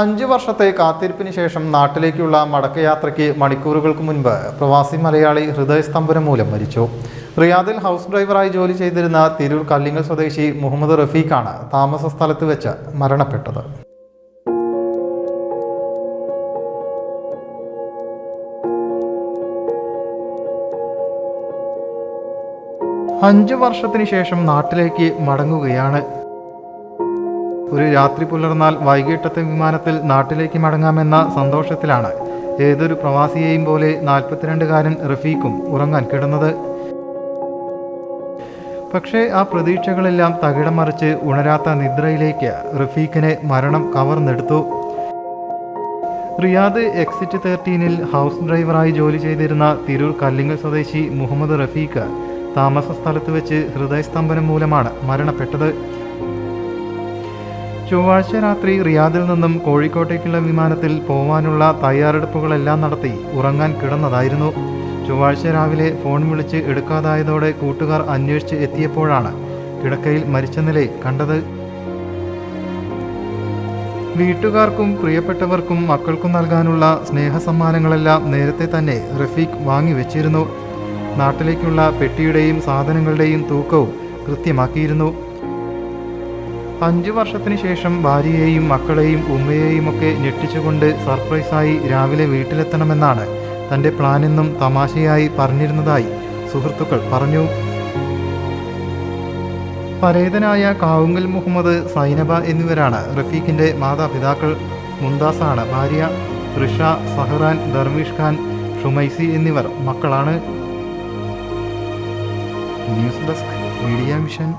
അഞ്ചു വർഷത്തെ കാത്തിരിപ്പിന് ശേഷം നാട്ടിലേക്കുള്ള മടക്കയാത്രയ്ക്ക് മണിക്കൂറുകൾക്ക് മുൻപ് പ്രവാസി മലയാളി ഹൃദയസ്തംഭനം മൂലം മരിച്ചു. റിയാദിൽ ഹൗസ് ഡ്രൈവറായി ജോലി ചെയ്തിരുന്ന തിരൂർ കല്ലിങ്ങൽ സ്വദേശി മുഹമ്മദ് റഫീഖാണ് താമസ സ്ഥലത്ത് വെച്ച് മരണപ്പെട്ടത്. അഞ്ചു വർഷത്തിന് ശേഷം നാട്ടിലേക്ക് മടങ്ങുകയാണ് ഒരു രാത്രി പുലർന്നാൽ വൈകിട്ടത്തെ വിമാനത്തിൽ നാട്ടിലേക്ക് മടങ്ങാമെന്ന സന്തോഷത്തിലാണ് ഏതൊരു പ്രവാസിയെയും പോലെ നാൽപ്പത്തിരണ്ടുകാരൻ റഫീഖും ഉറങ്ങാൻ കിടന്നത്. പക്ഷേ ആ പ്രതീക്ഷകളെല്ലാം തകിടം മറിച്ച് ഉണരാത്ത നിദ്രയിലേക്ക് റഫീഖിനെ മരണം കവർന്നെടുത്തു. റിയാദ് എക്സിറ്റ് തേർട്ടീനിൽ ഹൗസ് ഡ്രൈവറായി ജോലി ചെയ്തിരുന്ന തിരൂർ കല്ലിങ്ങൽ സ്വദേശി മുഹമ്മദ് റഫീഖ് താമസ സ്ഥലത്ത് വെച്ച് ഹൃദയസ്തംഭനം മൂലമാണ് മരണപ്പെട്ടത്. ചൊവ്വാഴ്ച രാത്രി റിയാദിൽ നിന്നും കോഴിക്കോട്ടേക്കുള്ള വിമാനത്തിൽ പോവാനുള്ള തയ്യാറെടുപ്പുകളെല്ലാം നടത്തി ഉറങ്ങാൻ കിടന്നതായിരുന്നു. ചൊവ്വാഴ്ച രാവിലെ ഫോൺ വിളിച്ച് എടുക്കാതായതോടെ കൂട്ടുകാർ അന്വേഷിച്ച് എത്തിയപ്പോഴാണ് കിടക്കയിൽ മരിച്ച നില കണ്ടത്. വീട്ടുകാർക്കും പ്രിയപ്പെട്ടവർക്കും മക്കൾക്കും നൽകാനുള്ള സ്നേഹസമ്മാനങ്ങളെല്ലാം നേരത്തെ തന്നെ റഫീഖ് വാങ്ങിവെച്ചിരുന്നു നാട്ടിലേക്കുള്ള പെട്ടിയുടെയും സാധനങ്ങളുടെയും തൂക്കവും കൃത്യമാക്കിയിരുന്നു. അഞ്ചു വർഷത്തിന് ശേഷം ഭാര്യയെയും മക്കളെയും ഉമ്മയെയും ഒക്കെ ഞെട്ടിച്ചുകൊണ്ട് സർപ്രൈസായി രാവിലെ വീട്ടിലെത്തണമെന്നാണ് തന്റെ പ്ലാനെന്നും തമാശയായി പറഞ്ഞിരുന്നതായി സുഹൃത്തുക്കൾ പറഞ്ഞു. പരേതനായ കാവുങ്കൽ മുഹമ്മദ് സൈനബ എന്നിവരാണ് റഫീഖിന്റെ മാതാപിതാക്കൾ. മുന്താസാണ് ഭാര്യ ഋഷ സഹറാൻ ദർവീഷ് ഖാൻ ഷുമൈസി എന്നിവർ മക്കളാണ്. News desk media mission.